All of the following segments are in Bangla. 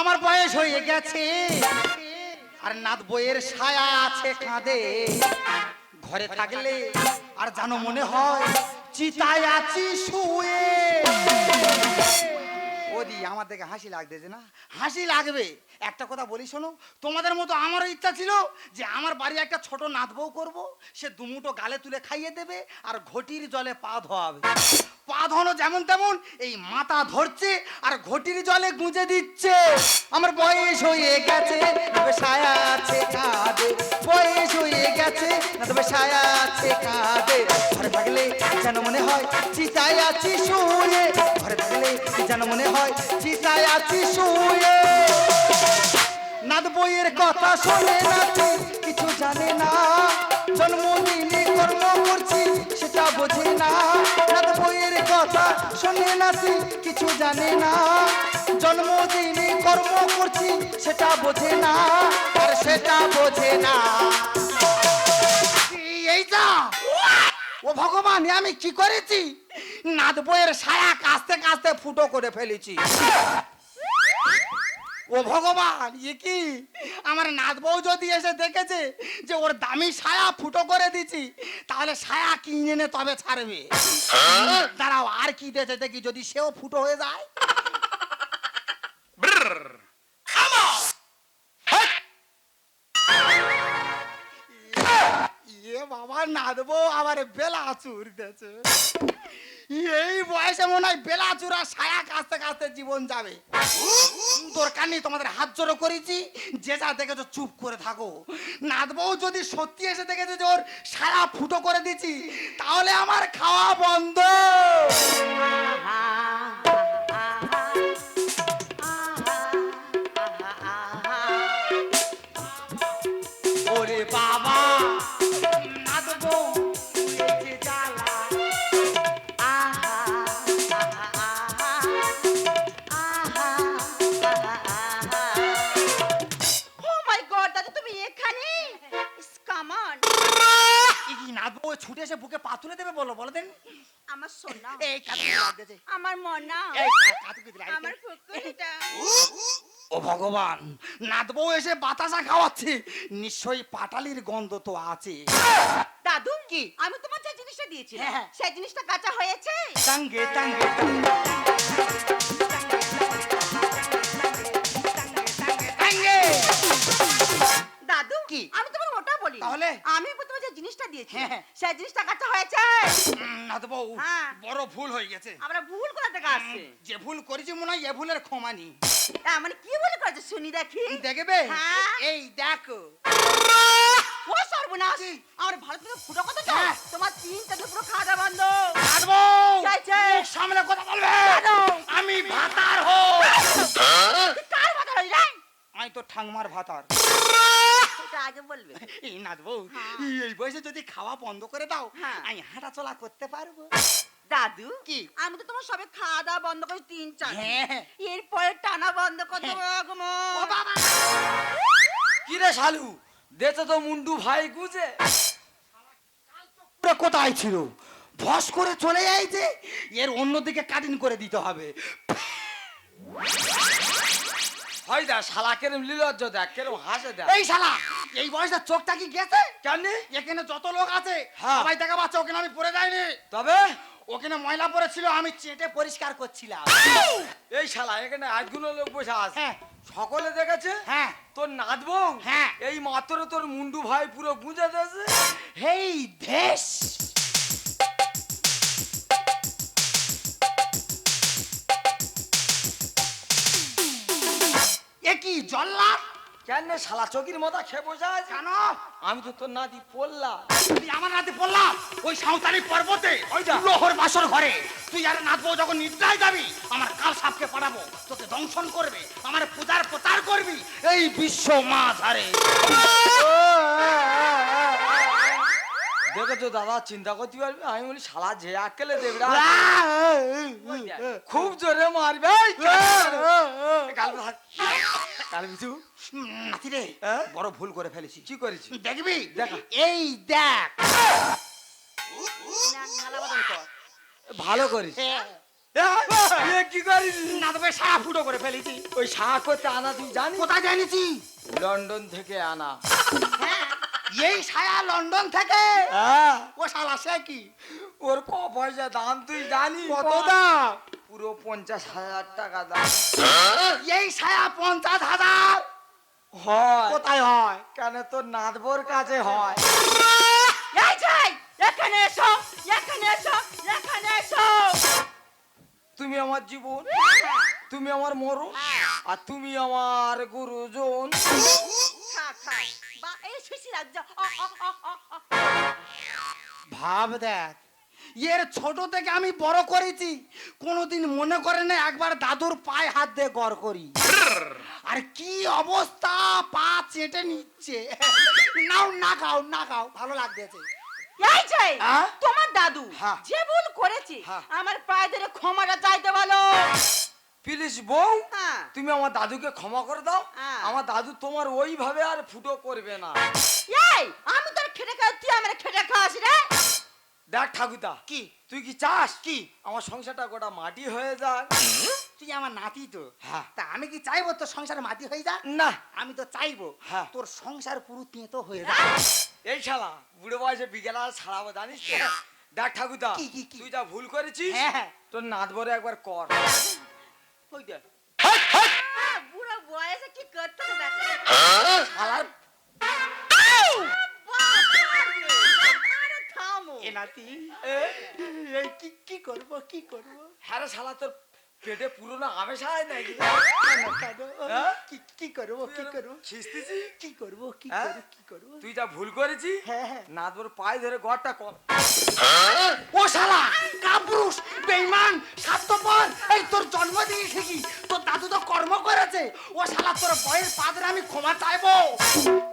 আমার বয়স হয়ে গেছে। আর নাত বইয়ের ছায়া আছে কাঁদে ঘরে থাকলে আর জানো মনে হয় চিতায় আছি শুয়ে। ওদি আমার দেখে হাসি লাগতেছে না, হাসি লাগবে। একটা কথা বলি শোনো, তোমাদের মতো আমারও ইচ্ছা ছিল যে আমার বাড়ি একটা ছোট নাত বউ করব। সে দুমুটো গালে তুলে খাইয়ে দেবে আর ঘটির জলে পা ধোয়াবে। পা ধনো যেমন তেমন, এই মাথা ধরছে আর ঘটির জলে গুঁজে দিচ্ছে। আমার বয়স হয়ে গেছে, তবে সায়া আছে কাঁদে বয়স হয়ে গেছে, না তবে সায়া আছে কাঁদে ঘরে থাকলে যেন মনে হয় চিতায় আছি শুয়ে। ঘরে থাকলে যেন মনে হয় চিতায় আছি শুয়ে। নাদ বইয়ের কথা শোনে না কিছু জানে না। জন্মদিনে কর্ম করছি, সেটা বোঝে না। নাদ বইয়ের কথা শোনে নাতি কিছু জানে না। জন্মদিনে কর্ম করছি, সেটা বোঝে না, আর সেটা বোঝে না। এইটা ও ভগবান আমি কি করেছি? নাদ বইয়ের ছায়া কাস্তে কাস্তে ফুটো করে ফেলেছি। ও ভগবান এ কি? আমার নাথ বউ যদি এসে দেখেছে যে ওর দামি ছায়া ফুটো করে দিছি তাহলে ছায়া কিনে নে তবে ছাড়বে? দাঁড়াও আর কি দিয়েছে দেখি যদি সেও ফুটো হয়ে যায়? ইয়ে বাবা নাথ বউ আবার বেলা চুর দিয়েছে এই বয়সে মনে হয় বেলা চূড়া সায়া কাঁচতে কাঁচতে জীবন যাবে। দরকার নেই তোমাদের হাত জড়ো করেছি। যে যা দেখেছ চুপ করে থাকো। নাথ বউ যদি সত্যি এসে দেখেছে যে ওর সারা ফুটো করে দিছি তাহলে আমার খাওয়া বন্ধ। তুলে দেবে বলো বলো দেন। আমার সোনা। এই লাগতেছে আমার মনা। এই দিলে আমার কুকুরটা ও ভগবান নাথ বউ এসে বাতাসা খাওয়াচ্ছে। নিশ্চয়ই পাটালির গন্ধ তো আছে। দাদু কি আমি তোমার যে জিনিসটা দিয়েছি হ্যাঁ, হ্যাঁ। সেই জিনিসটা কাঁচা হয়েছে? টাঙ্গে টাঙ্গে দাদু কি? আমি তোমার বলি তাহলে? আমি তোমার যে জিনিসটা দিয়েছি হ্যাঁ, হ্যাঁ। সেই জিনিসটা কাঁচা হয়েছে। নাথ বউ হ্যাঁ। বড় ভুল হয়ে গেছে। আমরা ভুল কোথা থেকে আসছে? যে ভুল করেছি মনে হয় এ ভুলের ক্ষমা নি মানে কি ভুল করেছে শুনি দেখি। দেখবে। এই দেখো। ও সর্বনাশ! আমার থেকে ফুটো কত তো। তোমার তিন চারটে পুরো খাওয়া বন্ধ। নাথ বউ কি হয়েছে? মুখ সামনে কথা বলবে। আমি ভাতার হো কার কথা হই রে? আমি তো ঠাংমার ভাতার। এটা আগে বলবে এই নাথ বউ হ্যাঁ। এই বয়সে যদি খাওয়া বন্ধ করে দাও হ্যাঁ। আমি হাঁটা চলা করতে পারব দাদু কি? আমি তো তোমার সবে খাওয়া দাওয়া বন্ধ করে তিন চার হ্যাঁ এরপরে টানা বন্ধ করে। দেবো আগমন। ও বাবা কি রে শালু দেতে তো মুন্ডু ভাই গুজে কোথায় ছিল ভস করে চলে যাইছে এর অন্যদিকে কাটিং করে দিতে হবে হয় দা শালা কেরম লিলজ্জ দেখ কেরম হাসে দেখ। এই শালা এই বয়সে চোখটা কি গেছে? কেন এখানে যত লোক আছে হ্যাঁ। সবাই দেখা পাচ্ছে ওখানে আমি পরে যাইনি। তবে? ওখানে ময়লা পড়েছিল আমি চেটে পরিষ্কার করছিলাম। এই শালা এখানে আজগুলো লোক বসে আছে। হ্যাঁ। সকলে দেখেছে? হ্যাঁ। তোর নাচবো হ্যাঁ। এই মাত্র তোর মুন্ডু ভাই পুরো গুঁজে দিয়েছে। হেই দেশ! এ কি জল্লাদ? কেন রে শালা চকির মতো খেয়ে বসে আছে কেন? আমি তো তোর নাতি পড়লাম তুই আমার রাতে পড়লাম ওই সাঁওতালি পর্বতে ওইটা। লোহর বাসর ঘরে। তুই আর নাচবো যখন নিদ্রায় যাবি আমার কাল সাপকে পাঠাবো তোকে দংশন করবে আমার পূজার প্রচার করবি এই বিশ্ব মা ধারে দেখেছ দাদা চিন্তা করতে পারবি আমি বলি শালা যে আকেলে দেবে খুব জোরে মারবে কাল কাল নাতি রে হ্যাঁ? বড় ভুল করে ফেলেছি। কি করেছি? দেখবি? দেখা। এই দেখ। ভালো করিস। কি করিস? না তবে সারা ফুটো করে ফেলেছি। ওই শাক করতে আনা তুই কোথায় জানিছি? লন্ডন থেকে আনা। হ্যাঁ এই ছায়া লন্ডন থেকে। হ্যাঁ। ও শালা সে কি? ওর ক পয়সা দাম তুই জানিস? কত দাম? পুরো পঞ্চাশ হাজার টাকা দাম। এই সায়া পঞ্চাশ হাজার হয়। কোথায় হয়? কেন তোর নাদবোর কাছে হয়? এই যাই এখানে এসো এখানে এসো এখানে এসো। তুমি আমার জীবন তুমি আমার মরণ আর তুমি আমার গুরুজন। ভাব দেখ এর ছোট থেকে আমি বড় করেছি। কোনোদিন মনে করে না একবার দাদুর পায়ে হাত দিয়ে গড় করি। আর কি অবস্থা পা চেটে নিচ্ছে। নাও না খাও না খাও ভালো লাগতেছে এই হ্যাঁ? তোমার দাদু হ্যাঁ। যে ভুল করেছে হ্যাঁ। আমার পায়ে ধরে ক্ষমাটা চাইতে বলো। প্লিজ বউ হ্যাঁ। তুমি আমার দাদুকে ক্ষমা করে দাও। আমার দাদু তোমার ওইভাবে আর ফুটো করবে না। এই আমি তোর খেটে খাওয়া তুই আমার খেটে খাওয়াস রে। দেখ ঠাকুরদা কি? তুই কি চাস? কি? আমার সংসারটা গোটা মাটি হয়ে যাক। তুই আমার নাতি তো। হ্যাঁ। তা আমি কি চাইব তোর সংসার মাটি হয়ে যা না। আমি তো চাইব হ্যাঁ। তোর সংসার পুরো তেঁতো হয়ে যা এই শালা বুড়ো বয়সে বিকেল আর ছাড়াবো জানিস তো? দেখ ঠাকুরদা কি, কি, কি? তুই যা ভুল করেছিস হ্যাঁ, হ্যাঁ। তোর নাত বরে একবার কর। ওই দেখ। হ্যাঁ, বুড়ো বয়সে কি করতে দেখো এ নাতি। এই কি কি করব কি করব? হ্যাঁ রে শালা তোর পেটে পুরোনো আমেশা হয় নাকি? কি কি করব কি করব? খিস্তিছি? কি করব কি? কি করব? তুই যা ভুল করেছিস হ্যাঁ, হ্যাঁ। নাত বর পায়ে ধরে গড়টা কর। ও শালা কাপুরুষ বেঈমান স্বার্থপর এই তোর জন্মদিন ঠিকই তোর দাদু তো কর্ম করেছে। ও শালা তোর বয়ের পাদরে আমি ক্ষমা চাইব।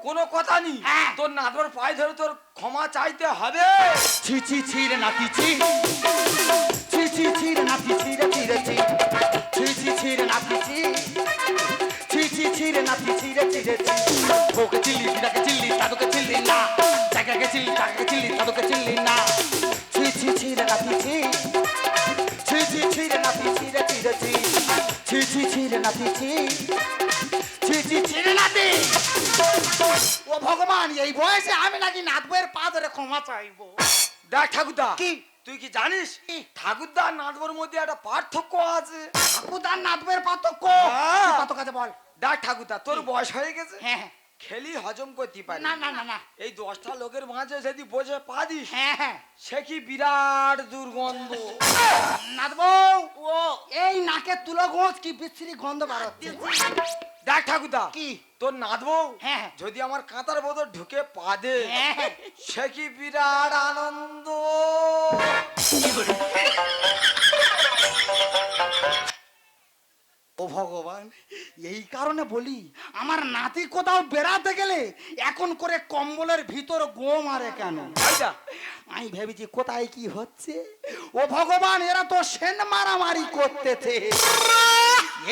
কোনো কথা নেই। হ্যাঁ। তোর নাতবর পায়ে ধরে তোর ক্ষমা চাইতে হবে। ছি ছি ছি রে নাতি ছি। ছি ছি ছি রে নাতি ছি রে ছি রে ছি ছি রে নাতি ছি। ছি ছি রে নাতি ছি রে ছি রে ছি ওকে চিল্লি দিদাকে চিল্লি দাদুকে চিল্লি না। জায়গাকে চিল্লি জায়গাকে চিল্লি দাদুকে চিল্লি না। ছি ছি ছি রে নাতি ছি ছি ছি ছি রে নাতি ছি রে ছি ছি ছি ছি ছি ছি ছি ছি ছি রে ও ভগবান এই বয়সে আমি নাকি নাতবইয়ের পা ধরে ক্ষমা চাইব। দেখ ঠাকুরদা কি? তুই কি জানিস? ঠাকুরদা আর মধ্যে একটা পার্থক্য আছে। ঠাকুরদার নাতবের পার্থক্য? হ্যাঁ। কাছে বল? দেখ ঠাকুরদা তোর বয়স হয়ে গেছে? হ্যাঁ হ্যাঁ। খেলি হজম করতে পারি। না না না না। এই দশটা লোকের মাঝে যদি বসে পা দিস হ্যাঁ হ্যাঁ। সে কি বিরাট দুর্গন্ধ? নাতবউ ও। এই নাকে তুলো গোঁজ কি বিশ্রী গন্ধ বাড়াচ্ছে দেখ ঠাকুরদা কি? তোর নাতবো হ্যাঁ। যদি আমার কাঁতার বোতল ঢুকে পা দে হ্যাঁ হ্যাঁ। সে কি বিরাট আনন্দ? ও ভগবান এই কারণে বলি আমার নাতি কোথাও বেড়াতে গেলে এখন করে কম্বলের ভিতর গো মারে কেন আচ্ছা আমি ভেবেছি কোথায় কি হচ্ছে ও ভগবান এরা তো সেন মারামারি করতেছে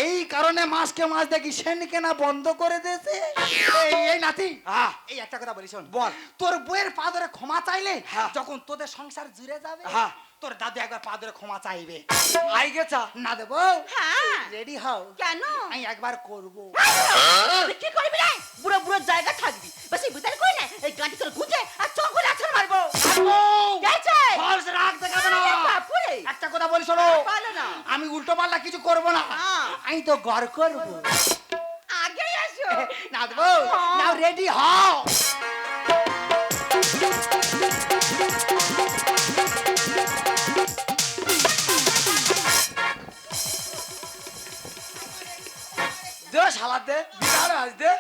এই কারণে মাসকে মাস দেখি সেন কেনা বন্ধ করে দিয়েছে এই নাতি হ্যাঁ। এই একটা কথা বলি শোন বল। তোর বইয়ের পা ধরে ক্ষমা চাইলে হ্যাঁ। যখন তোদের সংসার জুড়ে যাবে হ্যাঁ। তোর দাদু একবার পা ধরে ক্ষমা চাইবে। আই গেছা। না দেবো। হ্যাঁ। রেডি হও। কেন? আমি একবার করব। কি করবি রে? বুড়ো বুড়ো জায়গা থাকবি। বেশি বিচার করি না এই গাড়ি তোর গুঁজে আর চোখ করে আছাড় মারবো? গেছে? ফলস রাখ দেখাবে না। বাপুরে। একটা কথা বলি শোনো। বলো না। আমি উল্টো পাল্লা কিছু করব না। হ্যাঁ। আমি তো গড় করব। আগে এসো না দেবো। নাও রেডি হও। দে শালা দে আজ দে।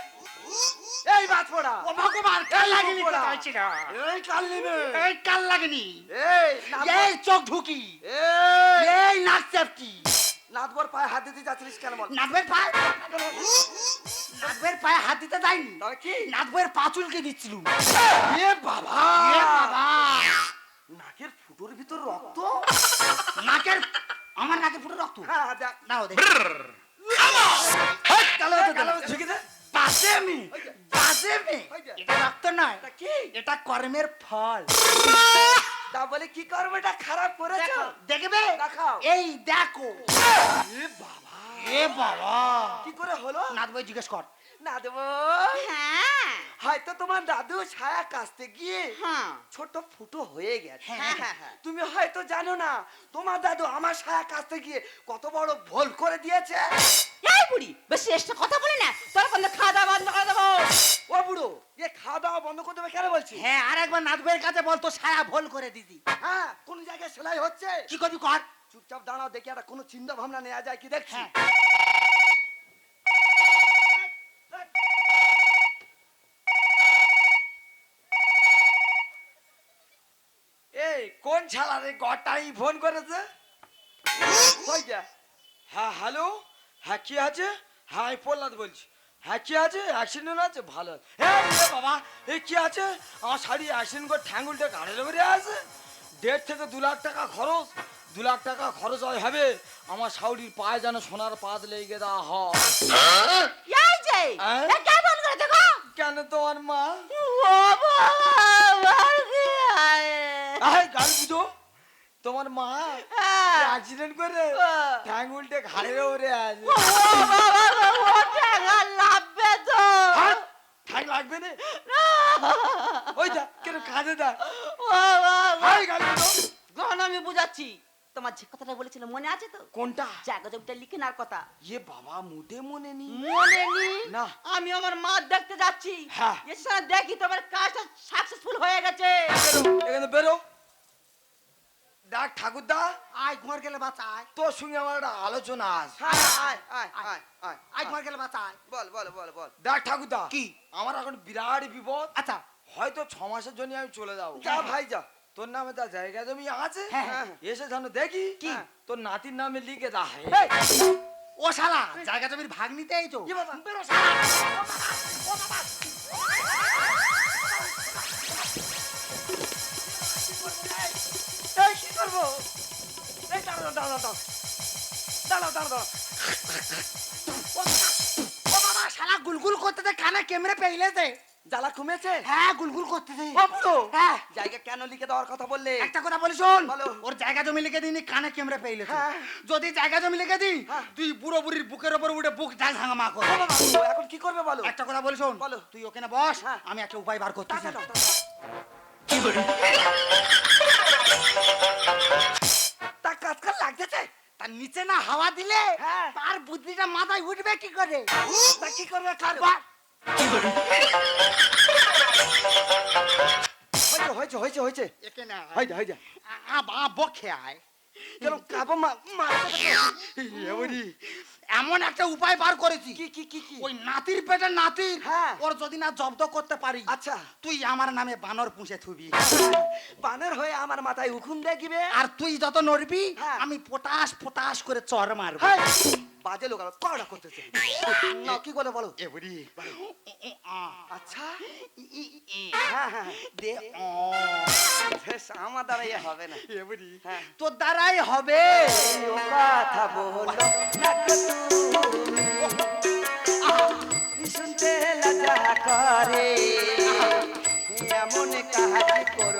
এই বাত পড়া। ও ভগবান কাল লাগেনি পোড়া। এই কাল নিবে। এই কাল লাগেনি। এই এই চোখ ঢুকি। এই। এই নাক চাপটি। নাতবর পায়ে হাত দিতে যাচ্ছিস কেন বল? নাকবের পায়ে নাকবের পায়ে হাত দিতে যাইনি। তাহলে কি? নাকবের পাঁচুলকে দিচ্ছিলুম। এ বাবা! এ বাবা! নাকের ফুটোর ভিতর রক্ত? নাকের আমার নাকে ফুটে রক্ত। হ্যাঁ দেখ। নাও দেখ। আমি বাজে এটা রক্ত নয় এটা কি? এটা কর্মের ফল। তা বলে কি করব? এটা খারাপ করেছ? দেখবে। এই দেখো। এ বাবা। এ বাবা। কি করে হলো? নাথ ভাই জিজ্ঞেস কর। না দেবো হ্যাঁ। হয়তো তোমার দাদু ছায়া গিয়ে হ্যাঁ। ছোট ফুটো হয়ে গেছে। হ্যাঁ। তুমি হয়তো জানো না তোমার দাদু আমার ছায়া গিয়ে কত বড় ভুল করে দিয়েছে। এই বুড়ি বেশি কথা বলি না। তোর বন্ধ খাওয়া দাওয়া বন্ধ করে দেবো। ও বুড়ো এ খাওয়া দাওয়া বন্ধ করে দেবে কেন বলছি হ্যাঁ আর একবার ভাইয়ের কাছে বল তো ছায়া ভুল করে দিদি হ্যাঁ কোন জায়গায় সেলাই হচ্ছে? কি করবি কর। চুপচাপ দাঁড়াও দেখি একটা কোনো চিন্তা ভাবনা নেওয়া যায় কি দেখছি হ্যাঁ। এই কোন ছালা রে গটাই ফোন করেছে। হ্যাঁ হ্যালো? হ্যাঁ কি আছে? হ্যাঁ আমি প্রহ্লাদ বলছি। হ্যাঁ কি আছে? অ্যাক্সিডেন্ট আছে? ভালো বাবা এই কি আছে? আমার শাড়ি অ্যাক্সিডেন্ট করে ঠ্যাঙ্গুলটা ঘাড়ে বেড়ে আছে। দেড় থেকে দু লাখ টাকা খরচ। দু লাখ টাকা খরচ হয় হবে। আমার শাউরির পায়ে যেন সোনার পাত লেগে দেওয়া হয়? এ কেন তোমার মা? আয় আয় গাল বুঝো তোমার মা। অ্যাক্সিডেন্ট করে। ঠ্যাং উল্টে ঘাড়ের ওরে আছে লাভবে তো। ঠ্যাং লাগবে না? ওই যা কেন কাজে দা গাল বুঝো আমি বুঝাচ্ছি। তোমার যে কথাটা বলেছিল মনে আছে তো? কোনটা? জায়গা লিখে নেওয়ার কথা। ইয়ে বাবা মুটে মনে নি মনে নি না। আমি আমার মা দেখতে যাচ্ছি। হ্যাঁ। এসে দেখি তোমার কাজটা সাকসেসফুল হয়ে গেছে। এখানে বেরো। ডাক ঠাকুরদা। আয় ঘর গেলে বাঁচা আয়। তোর সঙ্গে আমার একটা আলোচনা আছে আয়, আয় আয় আয় আয় আয়। ঘর গেলে বাঁচা আয়। বল বল বল বল। ডাক ঠাকুরদা কি? আমার এখন বিরাট বিপদ। আচ্ছা। হয়তো ছ মাসের জন্য আমি চলে যাব। যা ভাই যা। তোর নামে তা জায়গা জমি আছে? হ্যাঁ, হ্যাঁ। এসে যেন দেখি। কি? তোর নাতির নামে লিখে দা। ও শালা জায়গা জমির ভাগ নিতে এই তো কি বাবা? বেরো শালা! এই কি করব? এই দাঁড়াও দাঁড়াও দাঁড়াও। দাঁড়াও দাঁড়াও ও বাবা শালা গুলগুল করতেছে কানে কেমরে পেইলেছে জ্বালা কমেছে? হ্যাঁ গুলগুল করতেছে। বুড়ো হ্যাঁ। জায়গা কেন লিখে দেওয়ার কথা বললে? একটা কথা বলি শোন। ওর জায়গা জমি লিখে দিনি কানে কেমরে পেইলেছে হ্যাঁ। যদি জায়গা জমি লিখে দিই হ্যাঁ। তুই বুড়ো বুড়ির বুকের ওপর উঠে বুক ডাল ভাঙা কর। বাবা, ও এখন কি করবে বলো? একটা কথা বলি শোন। বলো। তুই ওখানে বস হ্যাঁ। আমি একটা উপায় বার করতেছি। দাও, তা কাজ কাজ লাগতেছে? তার নিচে না হাওয়া দিলে। তার বুদ্ধিটা মাথায় উঠবে কি করে? তা কি করবে? কার বাহ, হয়েছে হয়েছে হয়েছে হয়েছে এখানে আয়। হয়ে যা হয়ে যা আ- আ- আ, আয় কেন কাবো মা মা এমন একটা উপায় বার করেছি কি কি কি কি ওই নাতির পেটে নাতির হ্যাঁ। ওর যদি না জব্দ করতে পারি আচ্ছা তুই আমার নামে বানর পুষে থুবি বানের হয়ে আমার মাথায় উকুন দেখিবে আর তুই যত নড়বি হ্যাঁ। আমি পটাশ পটাশ করে চর মারবো বাজে লোক কড়া করতেছে না কি বলে? বলো এবারে আচ্ছা হ্যাঁ হ্যাঁ দে। আমার দ্বারা ইয়ে হবে না। এবারে হ্যাঁ। তোর দ্বারাই হবে। কথা বলো। না তুমি শুনতে লজ্জা করে। এমন কাহাজ করো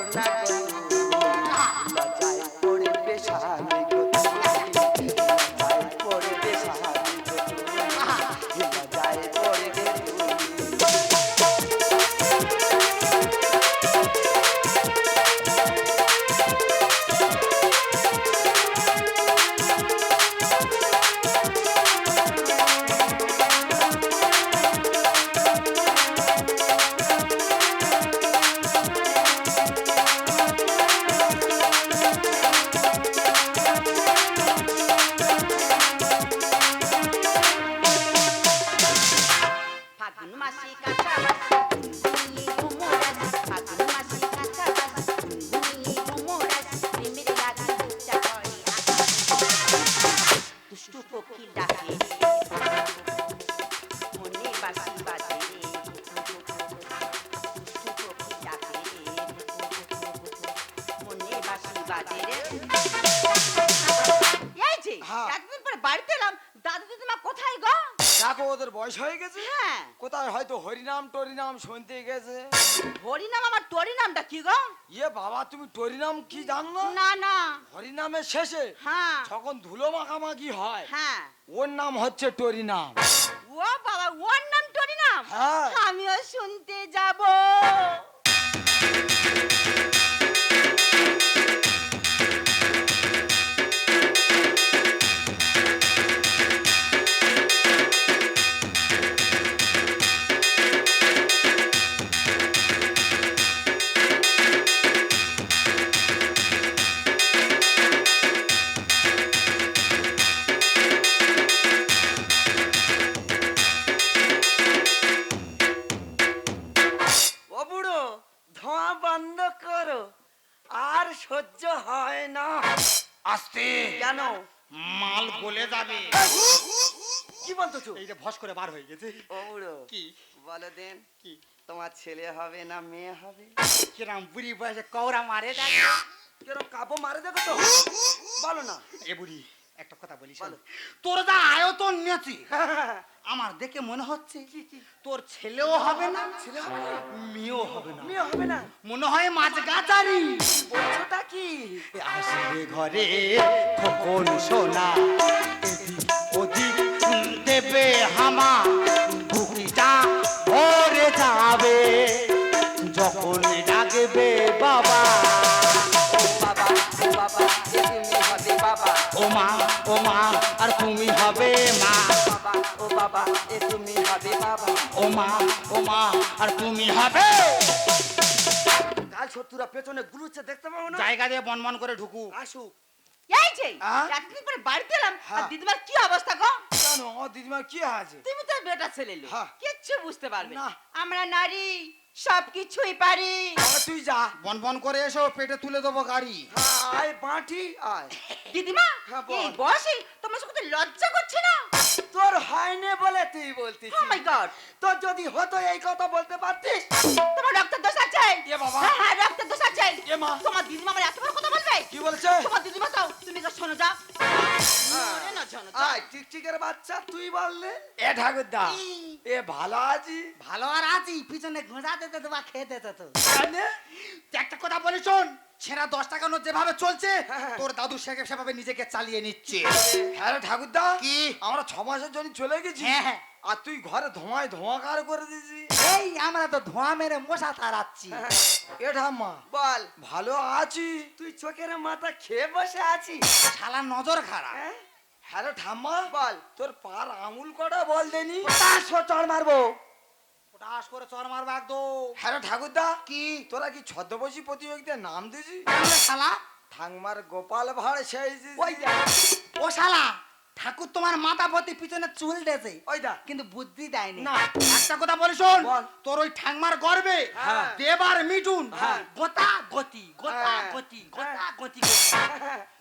মাসি কাঁচা শুনতে গেছে। হরিনাম আমার টরিনামটা কি গো? ইয়ে বাবা তুমি টরিনাম কি জানো না না। হরিনামের শেষে হ্যাঁ। যখন ধুলো মাখামাখি হয় হ্যাঁ। ওর নাম হচ্ছে টরিনাম ও বাবা ওর নাম টরিনাম হ্যাঁ। আমিও শুনতে যাব। কি বলতো চু এই যে ভস করে বার হয়ে গেছে। ও বুড়ো কি? বলো দেন কি? তোমার ছেলে হবে না মেয়ে হবে? কিরাম বুড়ি বয়সে কৌরা মারে দেখ। কেরম কাপড় মারে দেখো তো। বলো না। এ বুড়ি একটা কথা। তোর যা আয়তন নেছি আমার দেখে মনে হচ্ছে তোর ছেলেও হবে না ছেলে মেয়েও হবে না। মেয়ে হবে না? মনে হয় মাছ গাছারি বলছোটা কি? আসবে ঘরে খোকন সোনা ওদিক মা ও মা আর তুমি হবে মা। বাবা ও বাবা এ তুমি হবে বাবা ও মা ও মা আর তুমি হবে। কাল শত্রুরা পেছনে গুলুচ্ছে দেখতে পাবো না? জায়গা দিয়ে বন বন করে ঢুকু আসুক। এই যে? একদিন পরে বাড়িতে এলাম আর হ্যাঁ। দিদিমার কি অবস্থা গো? কেন? আমার দিদিমার কি আছে? তুমি তো বেটা ছেলে লোক হ্যাঁ। কিচ্ছু বুঝতে পারবে না। আমরা নারী। সব কিছুই পারি তুই যা। বন বন করে এসো পেটে তুলে দেবো গাড়ি। আয় বাঁটি আয়। দিদিমা হ্যাঁ, বল। এই বয়সে তোমার সাথে লজ্জা করছে না? তোর হয়নি বলে তুই ও মাই গড তোর যদি হতো এই কথা বলতে পারতিস। তোমার রক্তের দোষ আছে? এ বাবা। হ্যাঁ হ্যাঁ রক্তের দোষ আছে। এ মা। তোমার দিদিমা আমার এত বড় কথা বলবে? কি বলছে? তোমার দিদিমা তো তুমি তো শোনো যা। শোনো না শোনো যা। আয় টিকটিকের বাচ্চা তুই বললে। এ ঠাকুরদা এ ভালো আছি। ভালো আর আছি পিছনে ঘোঁজা দিতে দেবা খেয়ে দিতে। তো একটা কথা বলি শোন ছেঁড়া দশ টাকা নোট যেভাবে চলছে হ্যাঁ। তোর দাদু শেখে সেভাবে নিজেকে চালিয়ে নিচ্ছে। হ্যাঁ ঠাকুরদা কি? আমরা ছ মাসের জন্য চলে গেছি। হ্যাঁ, হ্যাঁ। আর তুই ঘরে ধোঁয়ায় ধোঁয়াকার করে দিয়েছি এই আমরা তো ধোঁয়া মেরে মশা তাড়াচ্ছি। এ ঠাম্মা বল। ভালো আছি। তুই চোখের মাথা খেয়ে বসে আছিস? শালা নজর খারাপ। হ্যাঁ? হ্যাঁ ঠাম্মা। বল। তোর পার আঙুল কটা বল দেনি? পাঁচশো চড় মারবো। পটাশ করে চর মারবো একদম। হ্যালো ঠাকুরদা। কি? তোরা কি ছদ্মবেশী প্রতিযোগিতায় নাম দিয়েছিস? শালা। ঠাংমার গোপাল ভাড় সেই ওই ও শালা। ঠাকুর তোমার মাথা পতি পিছনে চুল দেছে ওই দেখ কিন্তু বুদ্ধি দেয়নি না। একটা কথা বলি শোন তোর ওই ঠাংমার গর্বে হ্যাঁ। দেবার মিটুন হ্যাঁ। গোতা গতি গোতা হ্যাঁ। গতি গোতা। গতি।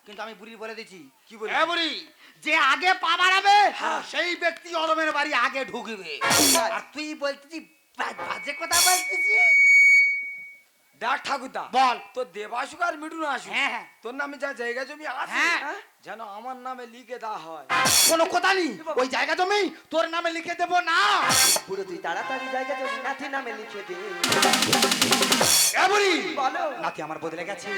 কিন্তু আমি বুড়ি বলে দিচ্ছি কি বলি? হ্যাঁ বুড়ি যে আগে পা বাড়াবে। সেই ব্যক্তি অরমের বাড়ি আগে ঢুকবে আর তুই বলতেছি বাজে কথা বলতেছি দেখ ঠাকুরদা বল। তোর দেবাসুক আর মিঠুন আসুক। হ্যাঁ, হ্যাঁ। তোর নামে যা জায়গা জমি আছে হ্যাঁ। যেন আমার নামে লিখে দেওয়া হয়। কোনো কথা নেই। ওই জায়গা জমি তোর নামে লিখে দেবো না। পুরো তুই তাড়াতাড়ি জায়গা জমি নাতি নামে লিখে দে। বলো। নাতি আমার বদলে গেছে।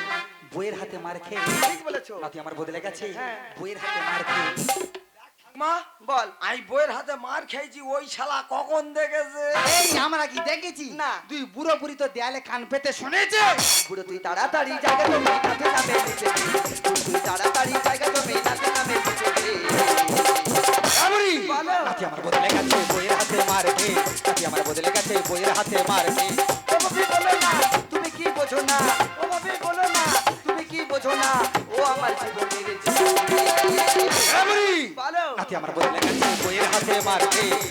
বইয়ের হাতে মার খেয়ে। ঠিক বলেছ। নাতি আমার বদলে গেছে। বইয়ের হাতে মার খেয়ে। মা বল। আমি বইয়ের হাতে মার খেয়েছি ওই শালা কখন দেখেছে? এই আমরা কি দেখেছি? না। তুই বুড়ো বুড়ি তো দেয়ালে কান পেতে শুনেছে। পুরো তুই তাড়াতাড়ি জায়গা জমি নাতি নামে লিখে দে তুই তাড়াতাড়ি জায়গা জমি নাতি নামে লিখে দে এ বুড়ি বলো। নাতি আমার বদলে গেছে বইয়ের হাতে মার খেয়ে। নাতি আমার বদলে গেছে বইয়ের হাতে মার খেয়ে। ও বাবি বলো না তুমি কি বোঝো না? ও বলো না তুমি কি বোঝো না? ও আমার জীবনের জীবনী। এ নাতি আমার বদলে গেছে বইয়ের হাতে মার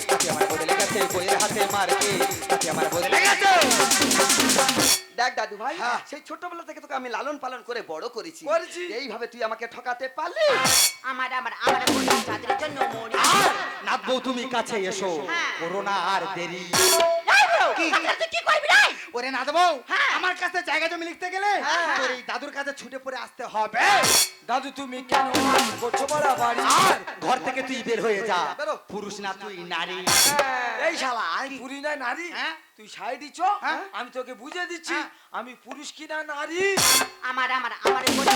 নাতি আমার বদলে গেছে বইয়ের হাতে মার নাতি আমার বদলে গেছে দেখ দাদু ভাই হ্যাঁ। সেই ছোটবেলা থেকে তোকে আমি লালন পালন করে বড় করেছি। এইভাবে তুই আমাকে ঠকাতে পারলি? আমার আমার আমার জন্য মরি। তুমি কাছে এসো। হ্যাঁ। করোনা আর দেরি। কি? তুই কি করবি রে? ওরে নাতবউ হ্যাঁ। আমার কাছে জায়গা জমি লিখতে গেলে হ্যাঁ। তোর এই দাদুর কাছে ছুটে পড়ে আসতে হবে। দাদু তুমি কেন করছ বড় বাড়ি। আর ঘর থেকে তুই বের হয়ে যা। বেরো। পুরুষ না তুই নারী। এই শালা আমি পুরুষ না নারী? হ্যাঁ? তুই সাইডি চ হ্যাঁ? আমি তোকে বুঝে দিচ্ছি। হ্যাঁ? আমি পুরুষ কি না নারী? আমার আমার আমার মরি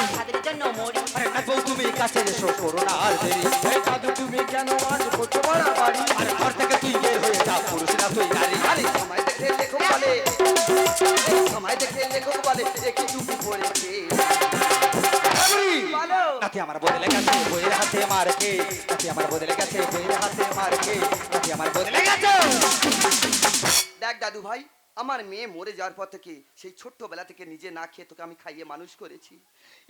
জন্য মরি। নাচবো তুমি কাছে এসো করো না আর দেরি। এই দাদু তুমি কেন আজ করছ বড় বাড়ি? আরে ঘর থেকে তুই বের হয়ে যা পুরুষ না তুই নারী। আরে সময় দেখে লেখক বলে। সময় দেখে লেখক বলে। একই টুপি পড়েছে বলো। নাতি আমার বদলে গেছে বইয়ের হাতে মারকে নাতি আমার বদলে গেছে বইয়ের হাতে মারকে নাতি আমার দাদু ভাই আমার মেয়ে মরে যাওয়ার পর থেকে সেই ছোট্টবেলা থেকে নিজে না খেয়ে তোকে আমি খাইয়ে মানুষ করেছি।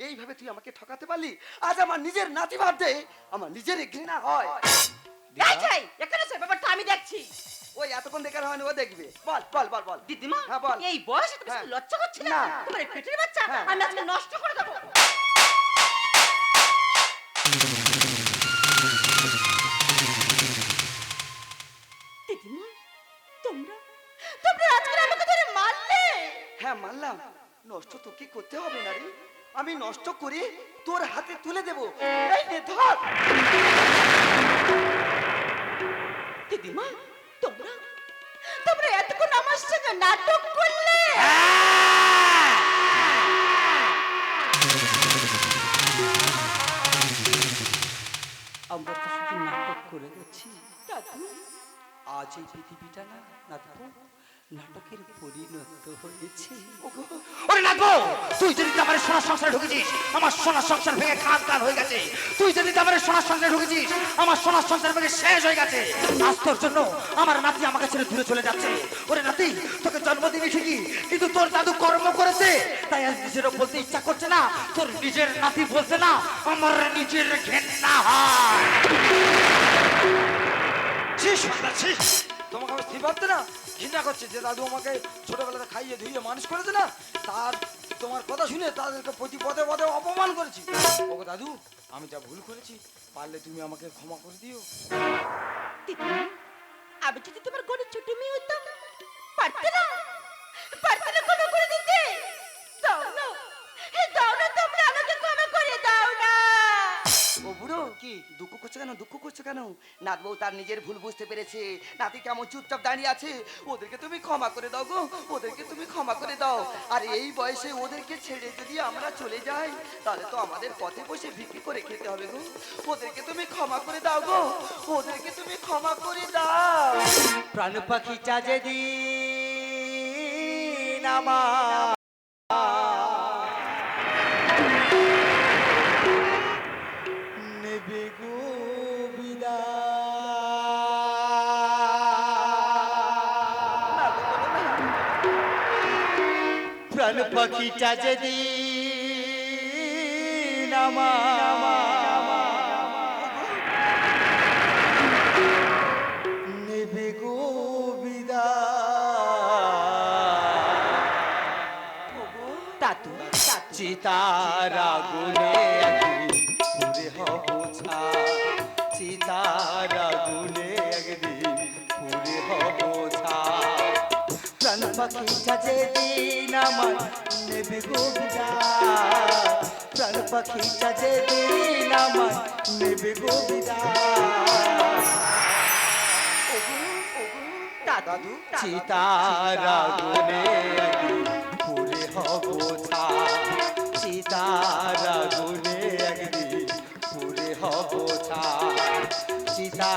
এইভাবে তুই আমাকে ঠকাতে পারলি? আজ আমার নিজের নাতি ভাবতে আমার নিজের ঘৃণা হয়। এখানে ব্যাপারটা আমি দেখছি। ওই এতক্ষণ দেখার হয়নি ও দেখবে। বল বল বল বল। দিদিমা হ্যাঁ, বল। এই বয়সে তুমি হ্যাঁ। লজ্জা করছি না। না। তোমার পেটের বাচ্চা হ্যাঁ। আমি আজকে নষ্ট করে দেবো। মানলাম নষ্ট তোকে করতে হবে না রে আমি নষ্ট করে তোর হাতে তুলে দেবো। এই নে ধর। দিদিমা তোমরা তোমরা এতক্ষণ আমার সঙ্গে নাটক করলে? আমরা তো শুধু নাটক করে গেছি দাদু আজ এই পৃথিবীটা না নাটক নাটকের পরিণত হয়েছে। ওরে তুই যদি সোনার সংসারে ঢুকেছিস, আমার সোনার সংসার ভেঙে খান হয়ে গেছে। তুই যদি সোনার সংসারে ঢুকেছিস, আমার সোনার সংসার ভেঙে শেষ হয়ে গেছে। জন্য আমার নাতি আমাকে ছেড়ে দূরে চলে যাচ্ছে। ওরে নাতি, তোকে জন্ম দিবি ঠিকই, কিন্তু তোর দাদু কর্ম করেছে। তাই আজ নিজেরও বলতে ইচ্ছা করছে না, তোর নিজের নাতি বলছে না, আমার নিজের ঘেন্না হয়। ছিস তোমাকে আমি স্থির ভাবতে না? ঘৃণা করছে যে দাদু আমাকে ছোটবেলাতে খাইয়ে ধুইয়ে মানুষ করেছে না? তার তোমার কথা শুনে তাদেরকে প্রতি পদে পদে অপমান করেছি। ওগো দাদু, আমি যা ভুল করেছি, পারলে তুমি আমাকে ক্ষমা করে দিও। আমি যদি তোমার গরিব ছুটি মেয়ে হতাম পারতে না? পারতে না বুড়ো। কি, দুঃখ করছ কেন? দুঃখ করছ কেন? নাত বউ তার নিজের ভুল বুঝতে পেরেছে। নাতি কেমন চুপচাপ দাঁড়িয়ে আছে? ওদেরকে তুমি ক্ষমা করে দাও গো। ওদেরকে তুমি ক্ষমা করে দাও। আর এই বয়সে ওদেরকে ছেড়ে যদি আমরা চলে যাই, তাহলে তো আমাদের পথে বসে বিক্রি করে খেতে হবে গো। ওদেরকে তুমি ক্ষমা করে দাও গো। ওদেরকে তুমি ক্ষমা করে দাও। প্রাণ পাখিটা যেদিন আমার। পাখিটা যদি নেবে গো চিতার আগুনে প্রাণ পাখিটা যেদিন আমার নেবে গো বিদায় প্রাণ পাখিটা যেদিন আমার নেবে গো দাদু আগুনে একদিন পুরে হব ছা। চিতার আগুনে একদিন পুরে হব ছা। চিতা